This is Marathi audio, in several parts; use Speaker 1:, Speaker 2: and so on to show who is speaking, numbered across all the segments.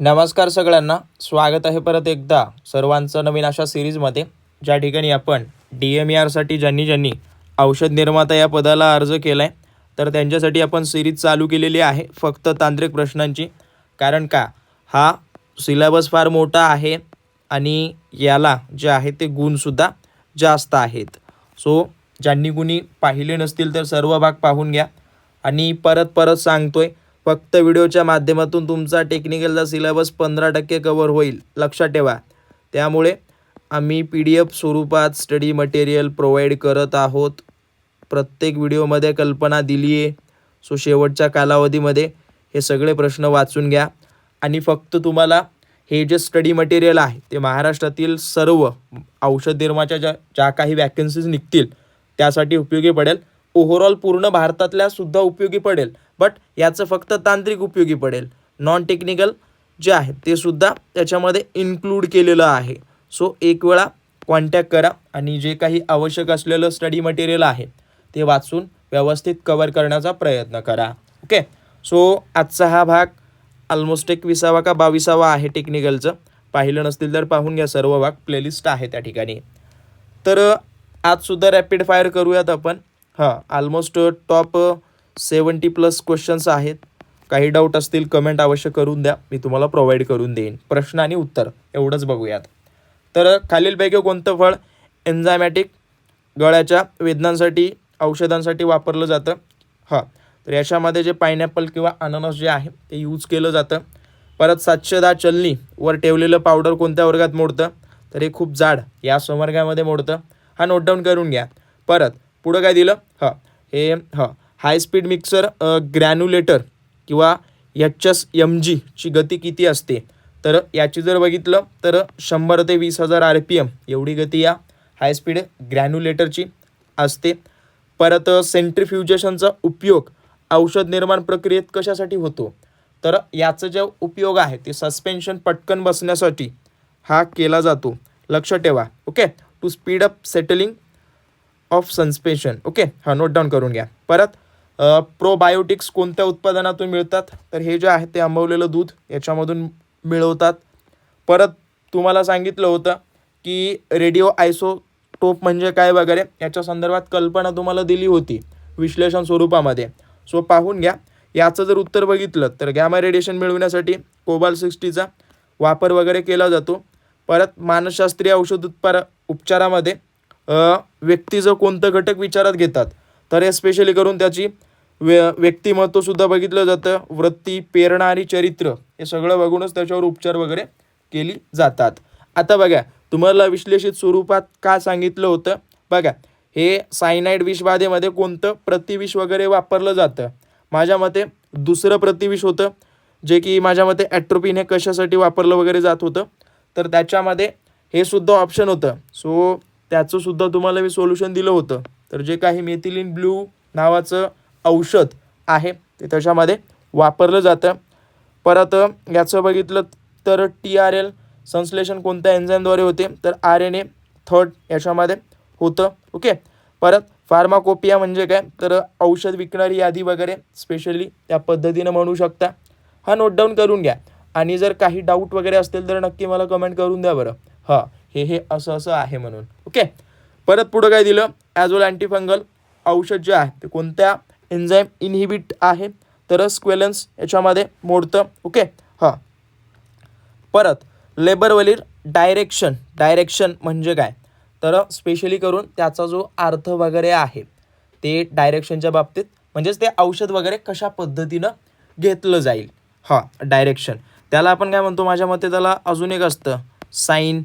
Speaker 1: नमस्कार सगळ्यांना. स्वागत आहे परत एकदा सर्वांचं नवीन अशा सिरीजमध्ये. ज्या ठिकाणी आपण डी एम ई आरसाठी ज्यांनी ज्यांनी औषध निर्माता या पदाला अर्ज केला आहे तर त्यांच्यासाठी आपण सिरीज चालू केलेली आहे फक्त तांत्रिक प्रश्नांची. कारण का? हा सिलेबस फार मोठा आहे आणि याला जे आहे ते गुणसुद्धा जास्त आहेत. सो ज्यांनी कुणी पाहिले नसतील तर सर्व भाग पाहून घ्या. आणि परत परत सांगतोय फक्त व्हिडिओच्या माध्यमातून तुमचा टेक्निकलचा सिलेबस पंधरा टक्के कवर होईल. लक्षात ठेवा. त्यामुळे आम्ही पी डी एफ स्वरूपात स्टडी मटेरियल प्रोव्हाइड करत आहोत. प्रत्येक व्हिडिओमध्ये कल्पना दिली आहे सो शेवटच्या कालावधीमध्ये हे सगळे प्रश्न वाचून घ्या. आणि फक्त तुम्हाला हे जे स्टडी मटेरियल आहे ते महाराष्ट्रातील सर्व औषध निर्माच्या ज्या ज्या काही वॅकन्सीज निघतील त्यासाठी उपयोगी पडेल. ओव्हरऑल पूर्ण भारतातल्या सुद्धा उपयोगी पडेल. बट याचं फक्त तांत्रिक उपयोगी पडेल. नॉन टेक्निकल जे आहे ते सुद्धा त्याच्यामध्ये इन्क्लूड केलेलं आहे. सो एक वेळा कॉन्टॅक्ट करा आणि जे काही आवश्यक असलेलं स्टडी मटेरियल आहे ते वाचून व्यवस्थित कवर करण्याचा प्रयत्न करा. ओके सो आजचा हा भाग ऑलमोस्ट एक विसावा का बावीसावा आहे टेक्निकलचं पाहिलं नसतील तर पाहून घ्या सर्व भाग प्लेलिस्ट आहे त्या ठिकाणी. तर आजसुद्धा रॅपिड फायर करूयात आपण. हां almost top seventy plus questions आहेत. काही डाऊट असतील कमेंट अवश्य करून द्या. मी तुम्हाला प्रोव्हाइड करून देईन. प्रश्न आणि उत्तर. एवढंच बघूयात. तर खालीलपैकी कोणतं फळ एन्झायमॅटिक गळ्याच्या वेदनांसाठी औषधांसाठी वापरलं जातं? हां. तर याच्यामध्ये जे पायनॅपल किंवा अननस जे आहे ते यूज केलं जातं. परत सातशे दहा चलनी वर ठेवलेलं पावडर कोणत्या वर्गात मोडतं? तर हे खूप जाड या संवर्गामध्ये मोडतं. हा नोट डाऊन करून घ्या. परत पुढं काय दिलं? हां. हे हां. हाय स्पीड मिक्सर ग्रॅन्युलेटर किंवा एच एस एम जीची गती किती असते? तर याची जर बघितलं तर शंभर ते वीस हजार आर पी एम एवढी गती या हाय स्पीड ग्रॅन्युलेटरची असते. परत सेंट्रिफ्युजेशनचा उपयोग औषध निर्माण प्रक्रियेत कशासाठी होतो? तर याचं जे उपयोग आहे ते सस्पेन्शन पटकन बसण्यासाठी हा केला जातो. लक्ष ठेवा okay? To speed up settling of suspension okay? हा नोट डाऊन करून घ्या. परत प्रोबायोटिक्स कोणत्या उत्पादनातून मिळतात? तर हे जे आहे ते आंबवलेलं दूध याच्यामधून मिळवतात. परत तुम्हाला सांगितलं होतं की रेडिओ आयसोटोप म्हणजे काय वगैरे? याच्या संदर्भात कल्पना तुम्हाला दिली होती विश्लेषण स्वरूपामध्ये. सो पाहून घ्या. याचं जर उत्तर बघितलं तर गॅमा रेडिएशन मिळवण्यासाठी कोबाल सिक्स्टीचा वापर वगैरे केला जातो. परत मानसशास्त्रीय औषध उत्पार उपचारामध्ये व्यक्तीचं कोणतं घटक विचारात घेतात तर हे स्पेशली करून त्याची व्य व्यक्तिमत्वसुद्धा बघितलं जातं. वृत्ती प्रेरणा आणि चरित्र हे सगळं बघूनच त्याच्यावर उपचार वगैरे केली जातात. आता बघा तुम्हाला विश्लेषित स्वरूपात का सांगितलं होतं? बघा हे सायनाईड विषबाधेमध्ये कोणतं प्रतिविष वगैरे वापरलं जातं? माझ्या मते दुसरं प्रतिविष होतं जे की माझ्या मते ॲट्रोपिन हे कशासाठी वापरलं वगैरे जात होतं. तर त्याच्यामध्ये हे सुद्धा ऑप्शन होतं. सो त्याचंसुद्धा तुम्हाला मी सोल्युशन दिलं होतं. तर जे काही मेथिलिन ब्लू नावाचं औषध आहे. ते त्याच्यामध्ये वापरलं जातं. परत याचं बघितलं तर टी आर एल संश्लेषण कोणत्या एन्झाईमद्वारे होते? तर आर एन ए थर्ड याच्यामध्ये होतं. ओके परत फार्माकोपिया म्हणजे काय? तर औषध विकणारी यादी वगैरे स्पेशली त्या पद्धतीनं म्हणू शकता. हा नोट डाऊन करून घ्या. आणि जर काही डाऊट वगैरे असतील तर नक्की मला कमेंट करून द्या बरं. हां हे हे असं असं आहे म्हणून. ओके परत पुढं काय दिलं? ॲज वेल अँटीफंगल औषध जे आहे ते कोणत्या एन्झाईम इनहिबिट आहे. तर स्क्वेलन्स याच्यामध्ये मोडतं. ओके? हां. परत लेबरवरील डायरेक्शन. डायरेक्शन म्हणजे काय? तर स्पेशली करून त्याचा जो अर्थ वगैरे आहे ते डायरेक्शनच्या बाबतीत म्हणजेच ते औषध वगैरे कशा पद्धतीनं घेतलं जाईल. हां डायरेक्शन. त्याला आपण काय म्हणतो? माझ्या मते त्याला अजून एक असतं. साईन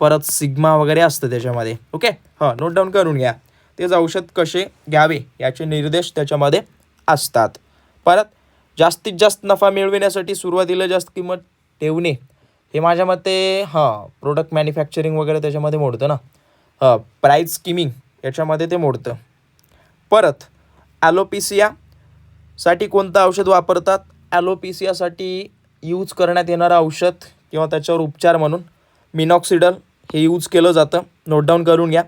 Speaker 1: परत सिग्मा वगैरे असतं त्याच्यामध्ये. ओके? हां नोट डाऊन करून घ्या. तेच औषध कसे घ्यावे याचे निर्देश त्याच्यामध्ये असतात. परत जास्तीत जास्त नफा मिळविण्यासाठी सुरुवातीला जास्त किंमत ठेवणे हे माझ्या मते हां प्रोडक्ट मॅन्युफॅक्चरिंग वगैरे त्याच्यामध्ये मोडतं ना. हां प्राईज स्किमिंग याच्यामध्ये ते मोडतं. परत ॲलोपिसियासाठी कोणतं औषध वापरतात? ॲलोपिसियासाठी यूज करण्यात येणारं औषध किंवा त्याच्यावर उपचार म्हणून मिनॉक्सिडल हे यूज केलं जातं. नोट डाऊन करून घ्या.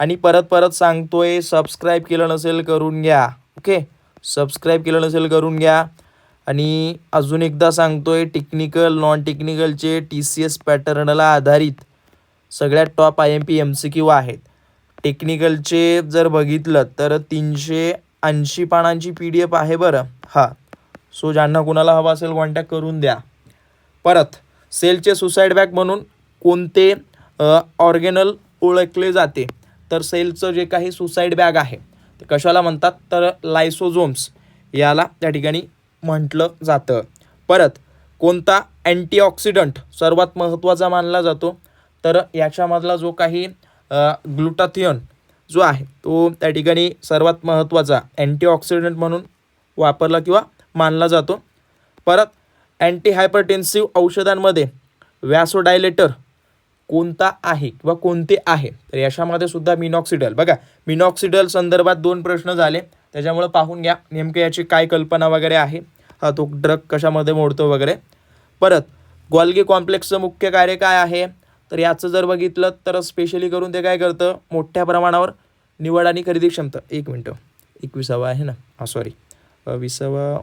Speaker 1: आणि परत परत सांगतोय सबस्क्राईब केलं नसेल करून घ्या. ओके सबस्क्राईब केलं नसेल करून घ्या. आणि अजून एकदा सांगतोय टेक्निकल नॉन टेक्निकलचे टी सी एस पॅटर्नला आधारित सगळ्यात top I M P M C Q आहेत. टेक्निकलचे जर बघितलं तर तीनशे ऐंशी पानांची पी डी एफ आहे बरं. हां. सो ज्यांना कुणाला हवा असेल कॉन्टॅक्ट करून द्या. परत सेलचे सुसाईड बॅग म्हणून कोणते ऑर्गेनल ओळखले जाते? तर सेलचं जे काही सुसाईड बॅग आहे ते कशाला म्हणतात? तर लायसोझोम्स याला त्या ठिकाणी म्हटलं जातं. परत कोणता अँटीऑक्सिडंट सर्वात महत्त्वाचा मानला जातो? तर याच्यामधला जो काही ग्लुटाथियन जो आहे तो त्या ठिकाणी सर्वात महत्त्वाचा अँटीऑक्सिडंट म्हणून वापरला किंवा मानला जातो. परत अँटीहायपरटेन्सिव्ह औषधांमध्ये व्यासोडायलेटर कोणता आहे किंवा कोणते आहे? तर याच्यामध्ये सुद्धा मिनॉक्सिडल बघा मिनॉक्सिडल संदर्भात दोन प्रश्न झाले. त्याच्यामुळे पाहून घ्या नेमकं याची काय कल्पना वगैरे आहे? हा तो ड्रग कशामध्ये मोडतो वगैरे? परत ग्वाल्गी कॉम्प्लेक्सचं मुख्य कार्य काय आहे? तर याचं जर बघितलं तर स्पेशली करून ते काय करतं? मोठ्या प्रमाणावर निवड आणि खरेदी क्षमता. एक मिनटं. एकविसावा आहे ना? हा सॉरी विसावा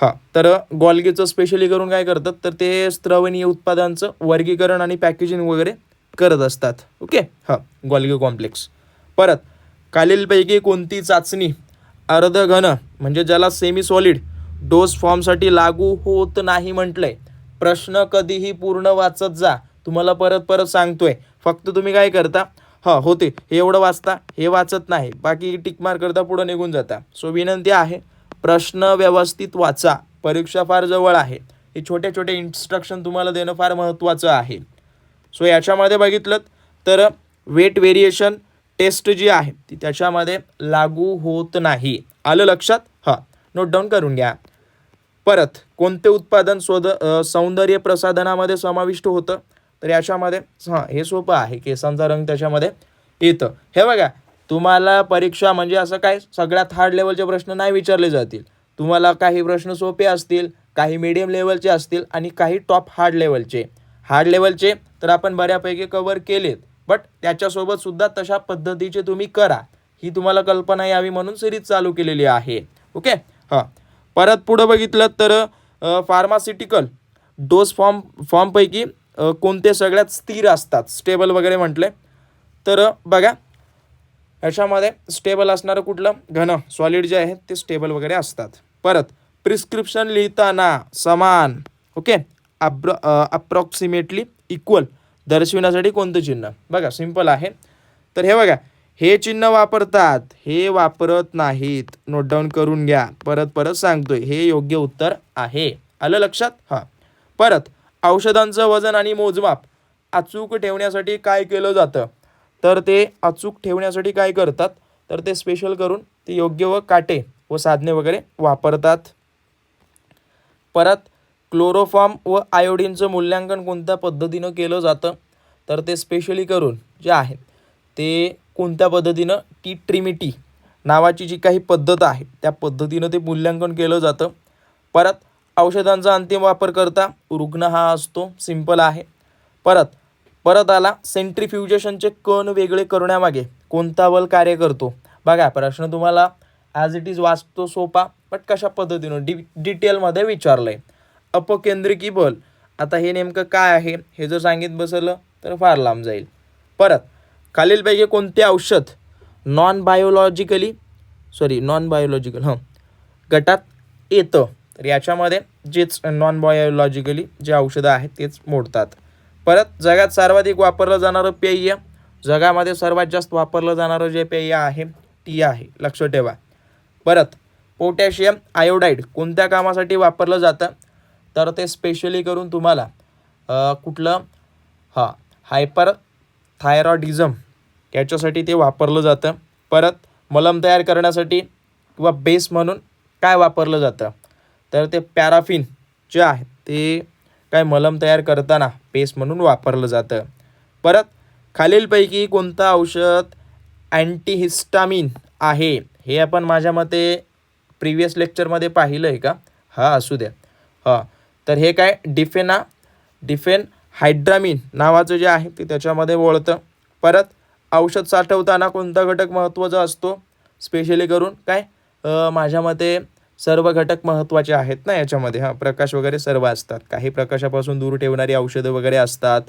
Speaker 1: हां तर ग्वालगीचं स्पेशली करून काय करतात तर ते स्त्रवणीय उत्पादनांचं वर्गीकरण आणि पॅकेजिंग वगैरे करत असतात. ओके हां ग्वालगी कॉम्प्लेक्स परत खालीलपैकी कोणती चाचणी अर्ध घन म्हणजे ज्याला सेमी सॉलिड डोस फॉर्मसाठी लागू होत नाही म्हटलंय प्रश्न कधीही पूर्ण वाचत जा. तुम्हाला परत परत सांगतोय. फक्त तुम्ही काय करता हां होते हे एवढं वाचता हे वाचत नाही. बाकी टिकमार करता पुढं निघून जाता. सो विनंती आहे प्रश्न व्यवस्थित वाचा. परीक्षा फार जवळ आहे. हे छोटे छोटे इन्स्ट्रक्शन तुम्हाला देणं फार महत्त्वाचं आहे. सो याच्यामध्ये बघितलं तर वेट व्हेरिएशन टेस्ट जी आहे ती त्याच्यामध्ये लागू होत नाही. आलं लक्षात? हां. नोट डाऊन करून घ्या. परत कोणते उत्पादन स्वद सौंदर्य प्रसाधनामध्ये समाविष्ट होतं? तर याच्यामध्ये हां हे सोपं आहे. केसांचा रंग त्याच्यामध्ये येतं. हे बघा तुम्हाला परीक्षा म्हणजे असं काय सगळ्यात हार्ड लेवलचे प्रश्न नाही विचारले जातील. तुम्हाला काही प्रश्न सोपे असतील काही मीडियम लेवलचे असतील आणि काही टॉप हार्ड लेवलचे हार्ड लेवलचे तर आपण बऱ्यापैकी कवर केलेत बट त्याच्यासोबत सुद्धा तशा पद्धतीचे तुम्ही करा. ही तुम्हाला कल्पना यावी म्हणून सिरीज चालू केलेली आहे. ओके हां. परत पुढं बघितलं तर फार्मास्युटिकल डोस फॉर्म फॉर्मपैकी कोणते सगळ्यात स्थिर असतात? स्टेबल वगैरे म्हटले तर बघा. ह्याच्यामध्ये स्टेबल असणारं कुठलं? घन सॉलिड जे आहे ते स्टेबल वगैरे असतात. परत प्रिस्क्रिप्शन लिहिताना समान ओके अब्र अप्रॉक्सिमेटली इक्वल दर्शविण्यासाठी कोणतं चिन्ह? बघा सिंपल आहे. तर हे बघा हे चिन्ह वापरतात हे वापरत नाहीत. नोट डाऊन करून घ्या. परत परत सांगतोय हे योग्य उत्तर आहे. आलं लक्षात? हां. परत औषधांचं वजन आणि मोजमाप. अचूक ठेवण्यासाठी काय केलं जातं? तर ते अचूक ठेवण्यासाठी काय करतात? तर ते स्पेशल करून ते योग्य व काटे व साधने वगैरे वापरतात. परत क्लोरोफॉर्म व आयोडीनचं मूल्यांकन कोणत्या पद्धतीनं केलं जातं? तर ते स्पेशली करून जे आहे ते कोणत्या पद्धतीनं? टी ट्रिमिटी नावाची जी काही पद्धत आहे त्या पद्धतीनं ते मूल्यांकन केलं जातं. परत औषधांचा अंतिम वापर करता रुग्ण हा असतो सिंपल आहे. परत परत आला सेंट्रिफ्युजेशनचे कण वेगळे करण्यामागे कोणता बल कार्य करतो? बघा प्रश्न तुम्हाला ॲज इट इज वाचतो सोपा बट कशा पद्धतीनं? डि डिटेलमध्ये विचारलं आहे अपकेंद्रिकी बल. आता हे नेमकं काय आहे? हे जर सांगित बसलं तर फार लांब जाईल. परत खालीलपैकी कोणते औषध? Non biologically sorry non biological हं. गटात येतं. तर याच्यामध्ये जेच नॉन बायोलॉजिकली जे औषधं आहेत तेच मोडतात. परत जगात सर्वाधिक वापरलं जाणारं पेय जगामध्ये सर्वात जास्त वापरलं जाणारं जे पेय आहे टी आहे. लक्ष ठेवा. परत पोटॅशियम आयोडाईड कोणत्या कामासाठी वापरलं जातं? तर ते स्पेशली करून तुम्हाला कुठलं? हां हायपर थायरॉइडिझम याच्यासाठी ते वापरलं जातं. परत मलम तयार करण्यासाठी किंवा बेस म्हणून काय वापरलं जातं? तर ते पॅराफिन जे आहे ते काय मलम तयार करताना पेस्ट म्हणून वापरलं जातं. परत खालीलपैकी कोणतं औषध अँटीहिस्टामिन आहे हे आपण माझ्या मते प्रिव्हियस लेक्चरमध्ये पाहिलं आहे का? हां असू द्या. हां तर हे काय? डिफेना डिफेन हायड्रामिन नावाचं जे आहे ते त्याच्यामध्ये वळतं. परत औषध साठवताना कोणता घटक महत्त्वाचा असतो? स्पेशली करून काय? माझ्या मते सर्व घटक महत्त्वाचे आहेत ना याच्यामध्ये हां. प्रकाश वगैरे सर्व असतात. काही प्रकाशापासून दूर ठेवणारी औषधं वगैरे असतात.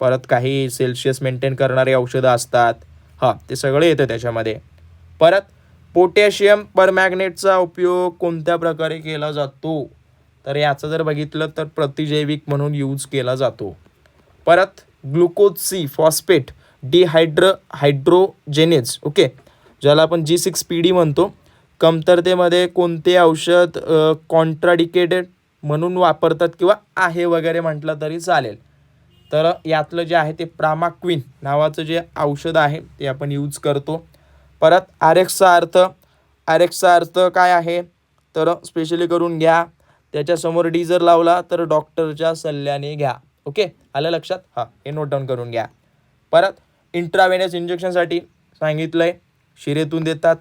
Speaker 1: परत काही सेल्शियस मेंटेन करणारी औषधं असतात. हां ते सगळं येतं त्याच्यामध्ये. परत पोटॅशियम परमॅग्नेटचा उपयोग कोणत्या प्रकारे केला जातो? तर याचं जर बघितलं तर प्रतिजैविक म्हणून यूज केला जातो. परत glucose C phosphate dehydro dehydrogenase okay ज्याला आपण जी सिक्स पी डी म्हणतो कमतरतेमध्ये कोणते औषध कॉन्ट्राडिकेटेड म्हणून वापरतात किंवा आहे वगैरे म्हटलं तरी चालेल. तर यातलं जे आहे ते प्रामाक्विन नावाचं जे औषध आहे ते आपण यूज करतो. परत आर एक्सचा अर्थ आर एक्सचा अर्थ काय आहे? तर स्पेशली करून घ्या. त्याच्यासमोर डी जर लावला तर डॉक्टरच्या सल्ल्याने घ्या. ओके आलं लक्षात? हां हे नोट डाऊन करून घ्या. परत इंट्रावेनस इंजेक्शनसाठी सांगितलं आहे शिरेतून देतात.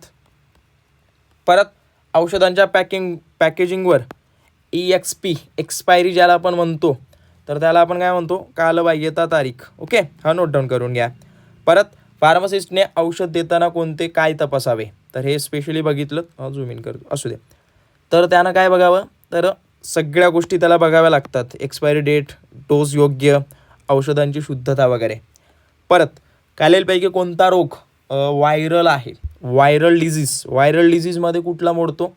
Speaker 1: परत औषधांच्या पॅकिंग पॅकेजिंगवर ई एक्स पी एक्सपायरी ज्याला आपण म्हणतो तर त्याला आपण काय म्हणतो? कालबाह्यता तारीख. ओके हा नोट डाऊन करून घ्या. परत फार्मासिस्टने औषध देताना कोणते काय तपासावे? तर हे स्पेशली बघितलं झूम इन करतो असू दे. तर त्यानं काय बघावं? तर सगळ्या गोष्टी त्याला बघाव्या लागतात. एक्सपायरी डेट डोस योग्य औषधांची शुद्धता वगैरे. परत खालीलपैकी कोणता रोग व्हायरल आहे. व्हायरल डिझीज व्हायरल डिझीजमध्ये कुठला मोडतो?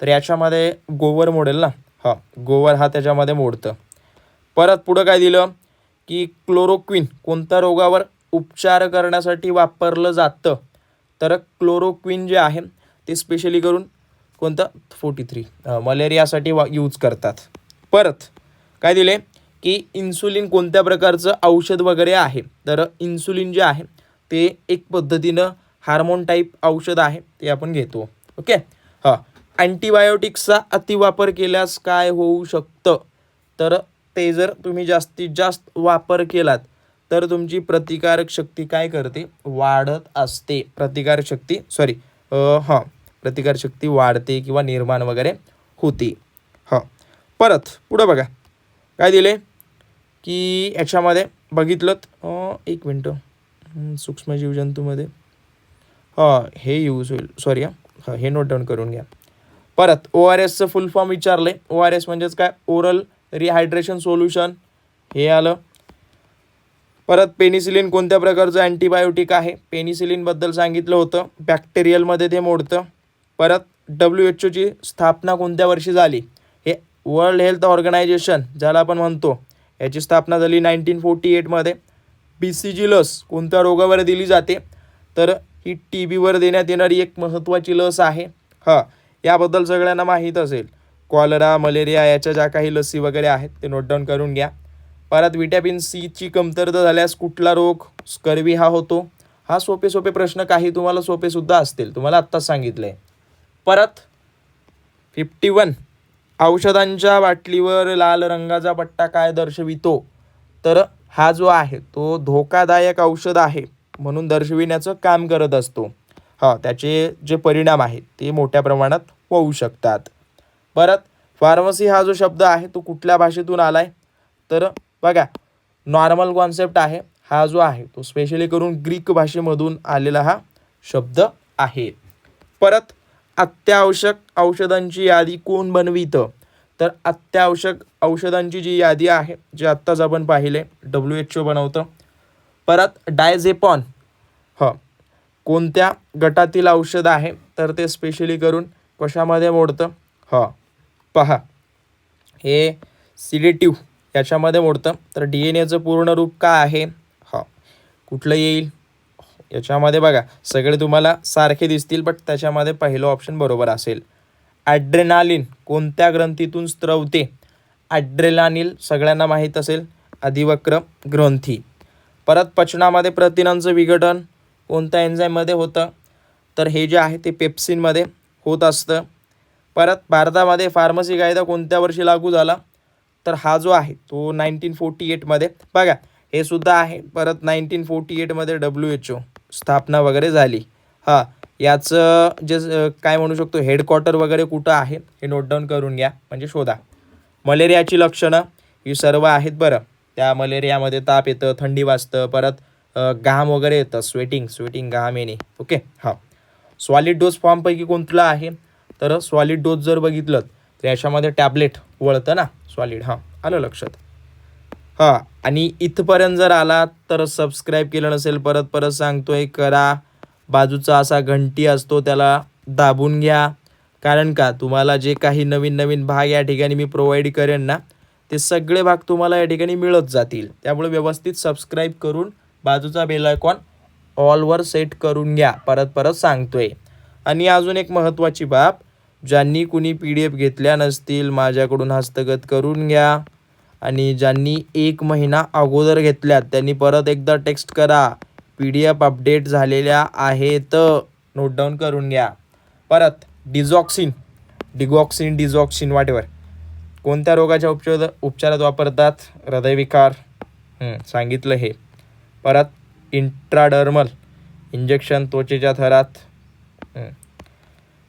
Speaker 1: तर याच्यामध्ये गोवर मोडेल ना? हां गोवर हा त्याच्यामध्ये मोडतं. परत पुढं काय दिलं? की क्लोरोक्विन कोणत्या रोगावर उपचार करण्यासाठी वापरलं जातं? तर क्लोरोक्विन जे आहे ते स्पेशली करून कोणतं? फोर्टी थ्री मलेरियासाठी वा यूज करतात. परत काय दिले? की इन्सुलिन कोणत्या प्रकारचं औषध वगैरे आहे? तर इन्सुलिन जे आहे ते एक पद्धतीनं हार्मोन टाईप औषध आहे ते आपण घेतो. ओके? हां. अँटीबायोटिक्सचा अतिवापर केल्यास काय होऊ शकतं? तर ते जर तुम्ही जास्तीत जास्त वापर केलात तर तुमची प्रतिकारक शक्ती काय करते? वाढत असते. प्रतिकारक शक्ती सॉरी हां प्रतिकारशक्ती वाढते किंवा निर्माण वगैरे होते. हां. परत पुढं बघा. काय दिले? की याच्यामध्ये बघितलं एक मिनटं. सूक्ष्म जीवजंतूमध्ये हां हे यूज होईल. सॉरी हां. हे नोट डाऊन करून घ्या. परत ओ आर एसचं फुल फॉर्म विचारलं आहे ओ आर एस म्हणजेच काय? ओरल रिहायड्रेशन सोल्युशन हे आलं. परत पेनिसिलिन कोणत्या प्रकारचं अँटीबायोटिक आहे? पेनिसिलिनबद्दल सांगितलं होतं. बॅक्टेरियलमध्ये ते मोडतं. परत डब्ल्यू एच ओची स्थापना कोणत्या वर्षी झाली? हे वर्ल्ड हेल्थ ऑर्गनायझेशन ज्याला आपण म्हणतो याची स्थापना झाली नाईन्टीन फोर्टी एटमध्ये बी सी जी लस कोणत्या रोगावर दिली जाते? तर ही टी बीवर देण्यात येणारी एक महत्त्वाची लस आहे. हां याबद्दल सगळ्यांना माहीत असेल. कॉलरा मलेरिया याच्या ज्या काही लसी वगैरे आहेत ते नोट डाऊन करून घ्या. परत विटॅमिन सीची कमतरता झाल्यास कुठला रोग? स्कर्वी हा होतो. हा सोपे सोपे प्रश्न काही तुम्हाला सोपेसुद्धा असतील. तुम्हाला आत्ताच सांगितलं. आहे परत फिफ्टी वन औषधांच्या बाटलीवर लाल रंगाचा पट्टा काय दर्शवितो? तर हा जो आहे तो धोकादायक औषध आहे म्हणून दर्शविण्याचं काम करत असतो. हा त्याचे जे परिणाम आहेत ते मोठ्या प्रमाणात होऊ शकतात. परत फार्मसी हा जो शब्द आहे तो कुठल्या भाषेतून आला आहे तर बघा नॉर्मल कॉन्सेप्ट आहे हा जो आहे तो स्पेशली करून ग्रीक भाषेमधून आलेला हा शब्द आहे. परत अत्यावश्यक औषधांची यादी कोण बनवितं? तर अत्यावश्यक औषधांची जी यादी आहे जे आत्ताच आपण पाहिले डब्ल्यू एच ओ बनवतं. परत डायझेपॉन. ह. कोणत्या गटातील औषध आहे तर ते स्पेशली करून कशामध्ये मोडतं? ह. पहा. हे सिडेटिव्ह याच्यामध्ये मोडतं. तर डी एन एचं पूर्ण रूप काय आहे? ह. कुठलं येईल? याच्यामध्ये बघा. सगळे तुम्हाला सारखे दिसतील बट त्याच्यामध्ये पहिलं ऑप्शन बरोबर असेल. ॲड्रेनालिन कोणत्या ग्रंथीतून स्त्रवते ॲड्रेलानिल सगळ्यांना माहीत असेल अधिवक्र ग्रंथी. परत पचनामध्ये प्रथिनांचं विघटन कोणत्या एन्झाईममध्ये होतं? तर हे जे आहे ते पेप्सिनमध्ये होत असतं. परत भारतामध्ये फार्मसी कायदा कोणत्या वर्षी लागू झाला? तर हा जो आहे तो नाईन्टीन फोर्टी एटमध्ये. बघा हे सुद्धा आहे. परत नाईन्टीन फोर्टी एटमध्ये डब्ल्यू एच ओ स्थापना वगैरे झाली. हां याचं जे काय म्हणू शकतो हेडक्वार्टर वगैरे कुठं आहे हे नोट डाऊन करून घ्या म्हणजे शोधा. मलेरियाची लक्षणं ही सर्व आहेत बरं. त्या मलेरियामध्ये ताप येतं थंडी वाजतं परत घाम वगैरे येतं स्वेटिंग स्वेटिंग घाम येणे. ओके हां. सॉलिड डोस फॉर्मपैकी कोणतला आहे? तर सॉलिड डोस जर बघितलं तर याच्यामध्ये टॅबलेट वळतं ना सॉलिड हां आलं लक्षात. हां आणि इथपर्यंत जर आला तर सबस्क्राईब केलं नसेल परत परत सांगतोय करा. बाजूचा असा घंटी असतो त्याला दाबून घ्या. कारण का? तुम्हाला जे काही नवीन नवीन भाग या ठिकाणी मी प्रोव्हाइड करेन ना ते सगळे भाग तुम्हाला या ठिकाणी मिळत जातील. त्यामुळे व्यवस्थित सबस्क्राईब करून बाजूचा बेल आयकॉन ऑलवर सेट करून घ्या. परत परत सांगतोय. आणि अजून एक महत्त्वाची बाब ज्यांनी कुणी पी डी एफ घेतल्या नसतील माझ्याकडून हस्तगत करून घ्या. आणि ज्यांनी एक महिना अगोदर घेतल्यात त्यांनी परत एकदा टेक्स्ट करा. पी डी एफ अपडेट झालेल्या आहेत. नोट डाऊन करून घ्या. परत डिझॉक्सिन डिगॉक्सिन डिझॉक्सिन वाटेवर. कोणत्या रोगाच्या उपचार उपचारात वापरतात? हृदयविकार. सांगितलं हे. परत इंट्राडर्मल इंजेक्शन त्वचेच्या थरात.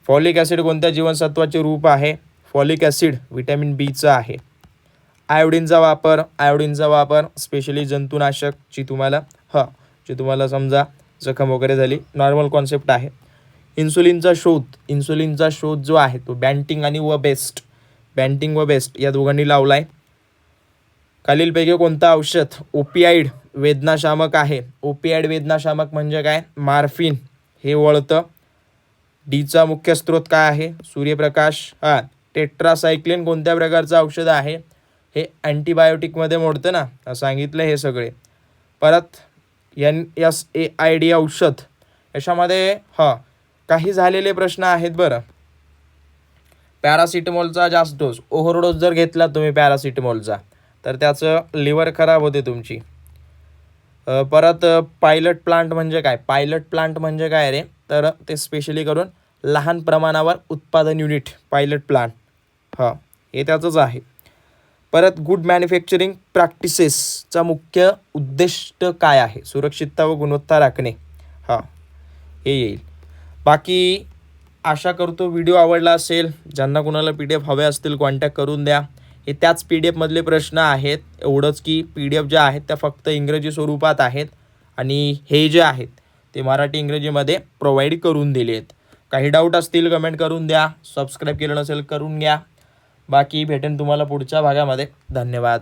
Speaker 1: फॉलिक ॲसिड कोणत्या जीवनसत्वाचे रूप आहे? फॉलिक ॲसिड व्हिटॅमिन बीचं आहे. आयोडीनचा वापर आयोडीनचा वापर स्पेशली जंतुनाशकची तुम्हाला. हां. जे तुम्हाला समजा जखम वगैरे झाली नॉर्मल कॉन्सेप्ट आहे. इन्सुलिनचा शोध इन्सुलिनचा शोध जो आहे तो बँटिंग आणि व बेस्ट बँटिंग व बेस्ट या दोघांनी लावला आहे खालीलपैकी कोणतं औषध? ओपियाइड वेदनाशामक आहे. ओपियाइड वेदनाशामक म्हणजे काय? मार्फिन हे वळतं. डीचा मुख्य स्रोत काय आहे? सूर्यप्रकाश. हां टेट्रासायक्लिन कोणत्या प्रकारचं औषध आहे? हे अँटीबायोटिकमध्ये मोडतं ना? सांगितलं हे सगळे. परत N S A I D औषध. याच्यामध्ये हां काही झालेले प्रश्न आहेत बरं. पॅरासिटामॉलचा जास्त डोस. ओव्हरडोस जर घेतला तुम्ही पॅरासिटामॉलचा तर त्याचं लिव्हर खराब होते तुमची. परत पायलट प्लांट म्हणजे काय? पायलट प्लांट म्हणजे काय रे? तर ते स्पेशली करून लहान प्रमाणावर उत्पादन युनिट पायलट प्लांट. हां हे त्याचंच आहे. परत गुड मॅन्युफॅक्चरिंग प्रॅक्टिसेसचा मुख्य उद्दिष्ट काय आहे? सुरक्षितता व गुणवत्ता राखणे. हां हे येईल. बाकी आशा करतो व्हिडिओ आवडला असेल. ज्यांना कोणाला पी डी एफ हवे असतील कॉन्टॅक्ट करून द्या. हे त्याच पी डी एफमधले प्रश्न आहेत. एवढंच की पी डी एफ ज्या आहेत त्या फक्त इंग्रजी स्वरूपात आहेत. आणि हे जे आहेत ते मराठी इंग्रजीमध्ये प्रोव्हाइड करून दिले आहेत काही डाऊट असतील कमेंट करून द्या. सबस्क्राईब केलं नसेल करून घ्या. बाकी भेटेन तुम्हाला पुढच्या भागामध्ये. धन्यवाद.